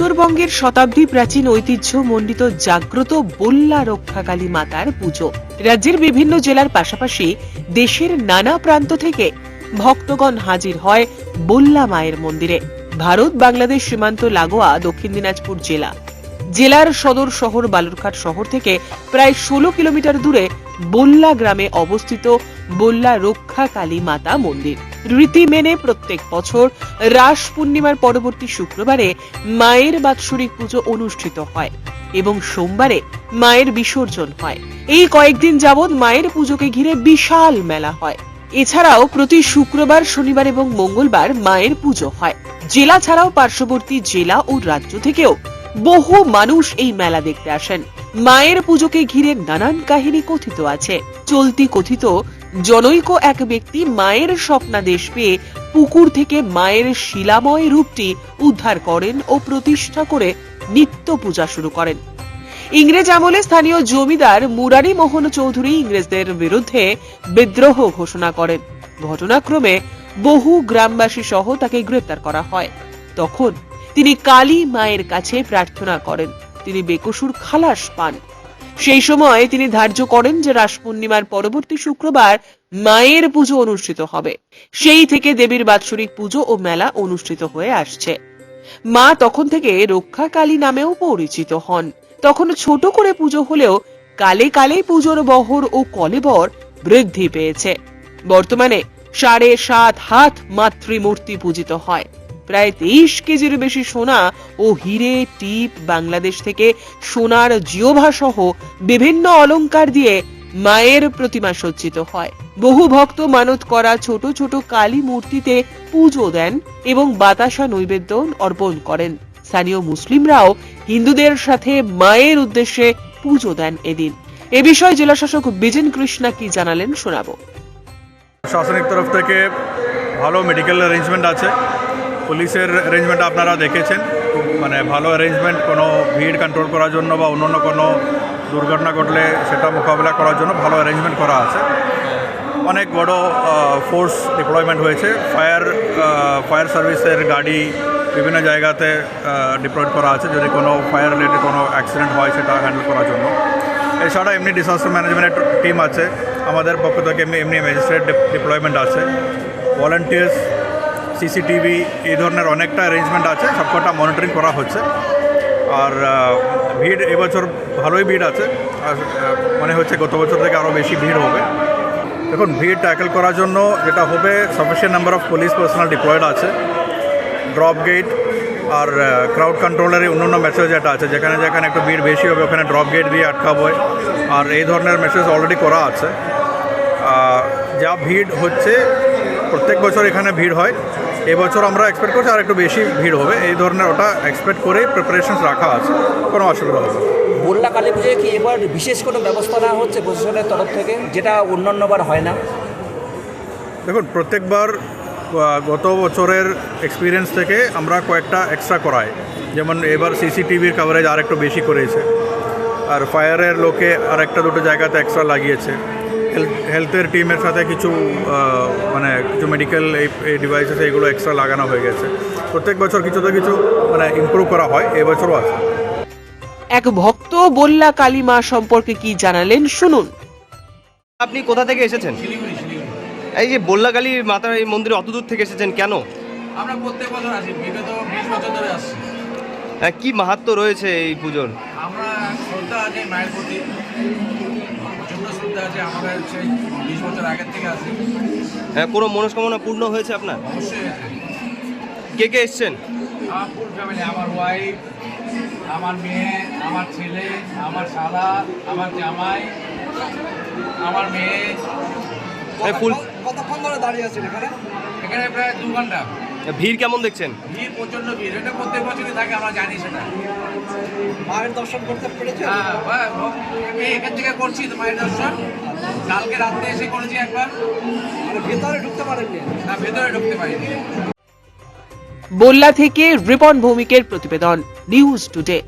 উত্তরবঙ্গের শতাব্দী প্রাচীন ঐতিহ্য মণ্ডিত জাগ্রত বল্লা রক্ষাকালী মাতার পুজো। রাজ্যের বিভিন্ন জেলার পাশাপাশি দেশের নানা প্রান্ত থেকে ভক্তগণ হাজির হয় বল্লা মায়ের মন্দিরে। ভারত, বাংলাদেশ সীমান্ত, লাগোয়া, দক্ষিণ দিনাজপুর জেলা। জেলার সদর শহর বালুরঘাট শহর থেকে প্রায় ষোলো কিলোমিটার দূরে বল্লা গ্রামে অবস্থিত বল্লা রক্ষাকালী মাতা মন্দির। রীতি মেনে প্রত্যেক বছর রাস পূর্ণিমার পরবর্তী শুক্রবারে মায়ের বাৎসরিক পুজো অনুষ্ঠিত হয় এবং সোমবারে মায়ের বিসর্জন হয়। এই কয়েকদিন যাবৎ মায়ের পুজোকে ঘিরে বিশাল মেলা হয়। এছাড়াও প্রতি শুক্রবার, শনিবার এবং মঙ্গলবার মায়ের পুজো হয়। জেলা ছাড়াও পার্শ্ববর্তী জেলা ও রাজ্য থেকেও বহু মানুষ এই মেলা দেখতে আসেন। মায়ের পুজোকে ঘিরে নানান কাহিনী কথিত আছে। চলতি কথিত জনৈক এক ব্যক্তি মায়ের স্বপ্নাদেশ পেয়ে পুকুর থেকে মায়ের শিলাময় রূপটি উদ্ধার করেন ও প্রতিষ্ঠা করে নিত্য পূজা শুরু করেন। ইংরেজ আমলে স্থানীয় জমিদার মুরারি মোহন চৌধুরী ইংরেজদের বিরুদ্ধে বিদ্রোহ ঘোষণা করেন। ঘটনাক্রমে বহু গ্রামবাসী সহ তাকে গ্রেপ্তার করা হয়। তখন তিনি কালী মায়ের কাছে প্রার্থনা করেন। তিনি বেকসুর খালাস পান। সেই সময় তিনি ধার্য করেন যে রাস পূর্ণিমার পরবর্তী শুক্রবার মায়ের পুজো অনুষ্ঠিত হবে। সেই থেকে দেবীর বাৎসরিক পুজো ও মেলা অনুষ্ঠিত হয়ে আসছে। মা তখন থেকে রক্ষা কালী নামেও পরিচিত হন। তখন ছোট করে পুজো হলেও কালে কালে পুজোর বহর ও কলেবর বৃদ্ধি পেয়েছে। বর্তমানে সাড়ে সাত হাত মাতৃমূর্তি পূজিত হয়। প্রায় তেইশ কেজির বেশি সোনা ও হিরে, টিপ, বাংলাদেশ থেকে সোনার জিওভা সহ বিভিন্ন অলংকার দিয়ে মায়ের প্রতিমা সজ্জিত হয়। বহু ভক্ত মানত করা ছোট ছোট কালী মূর্তিতে পুজো দেন এবং বাতাসা নৈবেদ্য অর্পণ করেন। স্থানীয় মুসলিমরাও হিন্দুদের সাথে মায়ের উদ্দেশ্যে পুজো দেন এদিন। এ বিষয়ে জেলাশাসক বিজেন কৃষ্ণা কি জানালেন শোনাবো। প্রশাসনিক তরফ থেকে ভালো মেডিকেল অ্যারেঞ্জমেন্ট আছে। পুলিশের অ্যারেঞ্জমেন্ট আপনারা দেখেছেন। মানে ভালো অ্যারেঞ্জমেন্ট কোনো ভিড় কন্ট্রোল করার জন্য বা অন্য অন্য কোনো দুর্ঘটনা ঘটলে সেটা মোকাবিলা করার জন্য ভালো অ্যারেঞ্জমেন্ট করা আছে। অনেক বড় ফোর্স ডিপ্লয়মেন্ট হয়েছে। ফায়ার ফায়ার সার্ভিসের গাড়ি বিভিন্ন জায়গাতে ডিপ্লয়েড করা আছে। যদি কোনো ফায়ার রিলেটেড কোনো অ্যাক্সিডেন্ট হয়, সেটা হ্যান্ডেল করার জন্য। এছাড়া এমনি ডিসাস্টার ম্যানেজমেন্টের টিম আছে। আমাদের পক্ষ থেকে এমনি এমনি ম্যাজিস্ট্রেট ডিপ্লয়মেন্ট আছে। ভলেন্টিয়ার্স সিসিটিভি এই ধরনের অনেকটা অ্যারেঞ্জমেন্ট আছে, সবকটা মনিটরিং করা হচ্ছে। আর ভিড় এবছর ভালোই ভিড় আছে, আর মনে হচ্ছে গত বছর থেকে আরও বেশি ভিড় হবে। দেখুন, ভিড় ট্যাকেল করার জন্য যেটা হবে sufficient number of police personnel deployed আছে। ড্রপ গেট আর ক্রাউড কন্ট্রোলের অন্য অন্য মেসেজ যেটা আছে, যেখানে যেখানে একটু ভিড় বেশি হবে, ওখানে ড্রপ গেট দিয়ে আটকাবো। আর এই ধরনের মেসেজ অলরেডি করা আছে। যা ভিড় হচ্ছে, প্রত্যেক বছর এখানে ভিড় হয়। এবছর আমরা এক্সপেক্ট করছি আর একটু বেশি ভিড় হবে। এই ধরনের ওটা এক্সপেক্ট করেই প্রিপারেশনস রাখা আছে। কোনো অসুবিধা হবে। বললা কালী পুজোয় কি এবার বিশেষ কোনো ব্যবস্থা নেওয়া হচ্ছে প্রশাসনের তরফ থেকে যেটা অন্যান্যবার হয় না? দেখুন প্রত্যেকবার গত বছরের এক্সপিরিয়েন্স থেকে আমরা কয়েকটা এক্সট্রা করাই। যেমন এবার সিসিটিভির কভারেজ আর একটু বেশি করেছে। আর ফায়ারের লোকে আর একটা দুটো জায়গাতে এক্সট্রা লাগিয়েছে। হেলথের টিমের সাথে কিছু মানে কিছু মেডিকেল এই ডিভাইসেস এগুলো এক্সট্রা লাগানো হয়ে গেছে। প্রত্যেক বছর কিছু তো কিছু মানে ইমপ্রুভ করা হয় এবছরও আছে। এক ভক্ত বল্লা কালী মা সম্পর্কে কি জানালেন শুনুন। আপনি কোথা থেকে এসেছেন? এই যে বল্লাকালী মাতার এই মন্দিরে অত দূর থেকে এসেছেন কেন? আমরা প্রত্যেক বছর আসি বিগত বিশ বছর ধরে আসছি। হ্যাঁ, কি মাহাত্ম রয়েছে এই পুজোর? আমরা শ্রদ্ধা আছে মায়ের প্রতি প্রচণ্ড শ্রদ্ধা আছে আমাদের সেই বিশ বছর আগের থেকে আসি হ্যাঁ, কোনো মনস্কামনা পূর্ণ হয়েছে আপনার? অবশ্যই আছে। কে কে এসছেন? আমার ফুল ফ্যামিলি আমার ওয়াইফ আমার মেয়ে আমার ছেলে আমার শালা আমার জামাই আমার মেয়ে। এই ফুল কতক্ষণ ধরে দাঁড়িয়ে আছেন এখানে? এখানে প্রায় দু ঘণ্টা। ভিড় কেমন দেখছেন? ভিড় প্রচণ্ড ভিড়। এটা প্রত্যেক বছরই থাকে আমরা জানি সেটা। মায়ের দর্শন করতে পেরেছেন? হ্যাঁ আমি এখান থেকে করছি মায়ের দর্শন। কালকে রাত্রে এসে করেছি একবার। মানে ভেতরে ঢুকতে পারেননি? না ভেতরে ঢুকতে পারিনি। বল্লা থেকে রিপন ভৌমিকের প্রতিবেদন নিউজ টুডে।